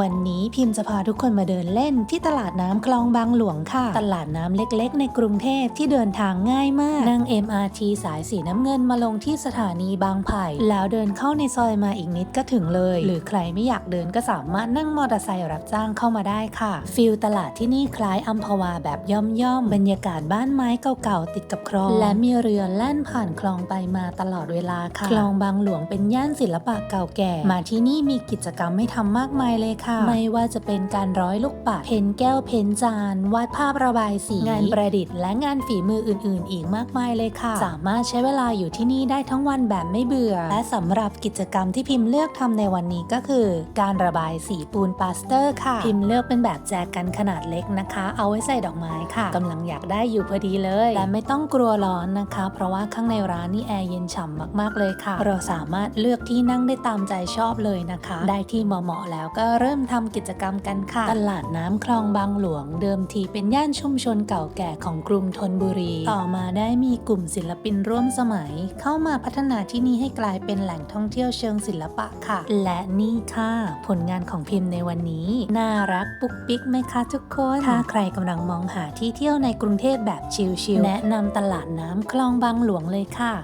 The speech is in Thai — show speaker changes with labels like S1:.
S1: วันนี้พิมพ์จะพาทุกคนมาเดินเล่นที่ตลาดน้ำคลองบางหลวงค่ะ ตลาดน้ำเล็กๆ ในกรุงเทพที่เดินทางง่ายมาก นั่ง MRT สายสีน้ำเงินมาลงที่สถานีบางไผ่ แล้วเดินเข้าในซอยมาอีกนิดก็ถึงเลย หรือใครไม่อยากเดินก็สามารถนั่งมอเตอร์ไซค์รับจ้างเข้ามาได้ค่ะ ฟิลตลาดที่นี่คล้ายอัมพวาแบบย่อมๆ บรรยากาศบ้านไม้เก่าๆติดกับคลอง และมีเรือแล่นผ่านคลองไปมาตลอดเวลาค่ะ คลองบางหลวงเป็นย่านศิลปะเก่าแก่ มาที่นี่มีกิจกรรมให้ทำมากมายเลยค่ะ ไม่ว่าจะเป็นการร้อยลูกปัด เพ้นแก้วเพ้นจาน วาดภาพระบายสี งานประดิษฐ์และงานฝีมืออื่น ๆ อีกมากมายเลยค่ะ สามารถใช้เวลาอยู่ที่นี่ได้ทั้งวันแบบไม่เบื่อ และสำหรับกิจกรรมที่พิมพ์เลือกทำในวันนี้ก็คือ การระบายสีปูนปาสเตอร์ค่ะ พิมพ์เลือกเป็นแบบแจกันขนาดเล็กนะคะ เอาไว้ใส่ดอกไม้ค่ะกำลังอยากได้อยู่พอดีเลย และไม่ต้องกลัวร้อนนะคะ เพราะว่าข้างในร้านนี่แอร์เย็นฉ่ำมาก ๆเลยค่ะ เราสามารถเลือกที่นั่งได้ตามใจชอบเลยนะคะ ได้ที่เหมาะๆแล้วก็เริ่มทำกิจกรรมกันค่ะ ตลาดน้ำคลองบางหลวง เดิมทีเป็นย่านชุมชนเก่าแก่ของกรุงธนบุรี ต่อมาได้มีกลุ่มศิลปินร่วมสมัย เข้ามาพัฒนาที่นี่ให้กลายเป็นแหล่งท่องเที่ยวเชิงศิลปะค่ะ และนี่ค่ะผลงานของพิมพ์ในวันนี้ น่ารักปุ๊กปิ๊กไหมคะทุกคน ถ้าใครกำลังมองหาที่เที่ยวในกรุงเทพแบบชิลๆแนะนำตลาดน้ำคลองบางหลวงเลยค่ะ